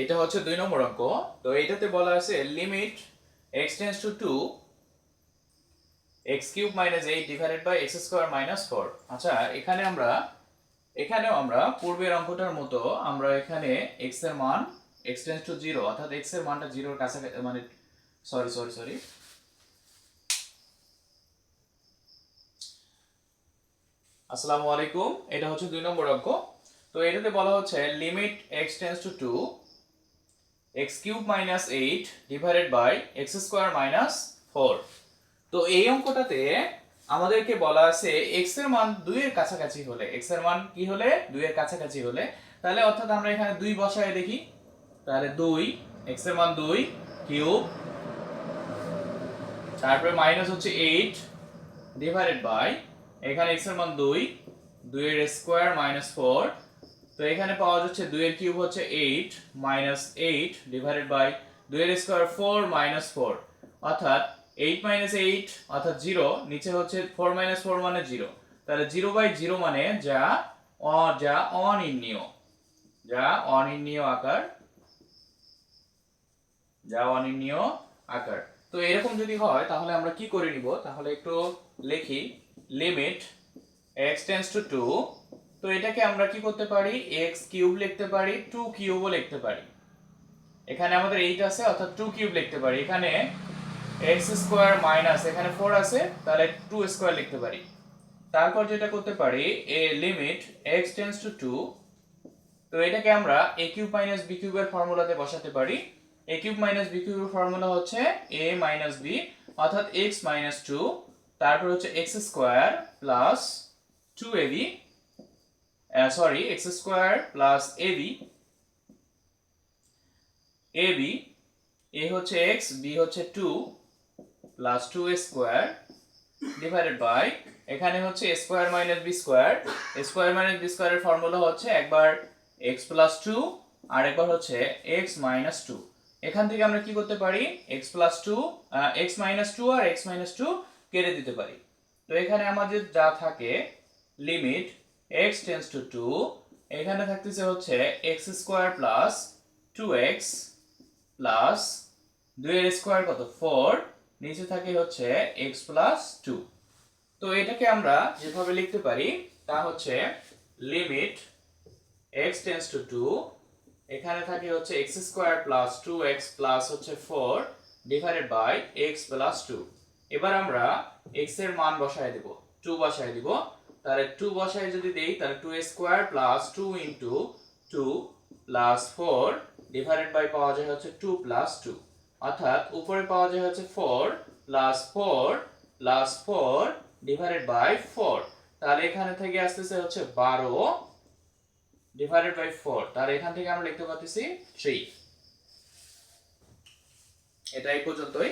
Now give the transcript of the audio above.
এটা হচ্ছে দুই নম্বর অঙ্ক। তো এটাতে বলা আছে limit x tends to two x cube minus eight divided by x square minus four আচ্ছা এখানে আমরা, এখানেও আমরা পূর্বের অঙ্কটার মতো আমরা এখানে এক্সের মান এক্স টেন্স টু জিরো অর্থাৎ এক্সের মানটা জিরোর কাছাকাছি মানে সরি সরি সরি আসসালামু আলাইকুম, এটা হচ্ছে দুই নম্বর অঙ্ক। তো এটাতে বলা হচ্ছে limit x tends to two x cube minus eight divided by x square minus four তো এই অঙ্কটাতে আমাদেরকে বলা আছে এক্সের মান দুইয়ের কাছাকাছি হলে এক্সের মান কি হলে? দুইয়ের কাছাকাছি হলে। তাহলে অর্থাৎ আমরা এখানে দুই বসায় দেখি। তাহলে দুই এক্সের মান দুই কিউব তারপরে মাইনাস হচ্ছে এইট ডিভাইডেড বাই এখানে এক্সের মান দুই, দুইয়ের স্কোয়ার মাইনাস ফোর তো এখানে পাওয়া যাচ্ছে দুইয়ের কিউব হচ্ছে eight minus eight divided by দুইয়ের স্কোয়ার ফোর মাইনাস ফোর অর্থাৎ এইট মাইনাস এইট অর্থাৎ জিরো নিচে হচ্ছে ফোর মাইনাস ফোর মানে জিরো তাহলে জিরো বাই জিরো মানে যা অ, যা অনির্ণীয়। যা অনির্ণীয় আকার। যা অনির্ণীয় আকার। তো এরকম যদি হয়, তাহলে আমরা কি করে নিব? তাহলে একটু লিখি। Limit x tends to two তো এটাকে আমরা কি করতে পারি? x কিউব লিখতে পারি টু কিউবও লিখতে পারি। এখানে আমাদের এইট আছে, অর্থাৎ টু কিউব লিখতে পারি। এখানে x স্কোয়ার মাইনাস এখানে ফোর আছে, তাহলে টু স্কোয়ার লিখতে পারি। তারপর যেটা করতে পারি এ limit x tends to two তো এটাকে আমরা a কিউব মাইনাস b কিউবের ফর্মুলাতে বসাতে পারি। a কিউব মাইনাস b কিউবের ফর্মুলা হচ্ছে a মাইনাস b, অর্থাৎ x মাইনাস টু তারপর হচ্ছে x square plus two a b sorry x square plus a b a b a হচ্ছে এক্স বি হচ্ছে two plus two square divided by এখানে হচ্ছে square minus b square square minus b স্কোয়ারের formula হচ্ছে একবার x plus two আর একবার হচ্ছে x minus two এখান থেকে আমরা কি করতে পারি? X plus two x minus two আর এক্স মাইনাস টু কেটে দিতে পারি। তো এখানে আমাদের যা থাকে limit x tends to two এখানে থাকতেছে হচ্ছে x square plus two x plus দুইয়ের স্কোয়ার কত? ফোর নিচে থাকে হচ্ছে এক্স প্লাস টু তো এটাকে আমরা যেভাবে লিখতে পারি, তা হচ্ছে limit x tends to two এখানে থাকে হচ্ছে x square plus two x plus হচ্ছে four divided by x plus two এবার আমরা এক্সের মান বসায় দিব টু বসায় দিব তাহলে টু বসায় যদি দেই, তাহলে two square plus two into two plus four divided by পাওয়া যায় হচ্ছে টু প্লাস টু অর্থাৎ উপরে পাওয়া যায় হচ্ছে four plus four plus four divided by four তাহলে এখানে থেকে আসতেছে হচ্ছে বারো ডিভাইডেড বাই ফোর তাহলে এখান থেকে আমরা লিখতে পারতেছি থ্রি এটা এই পর্যন্তই।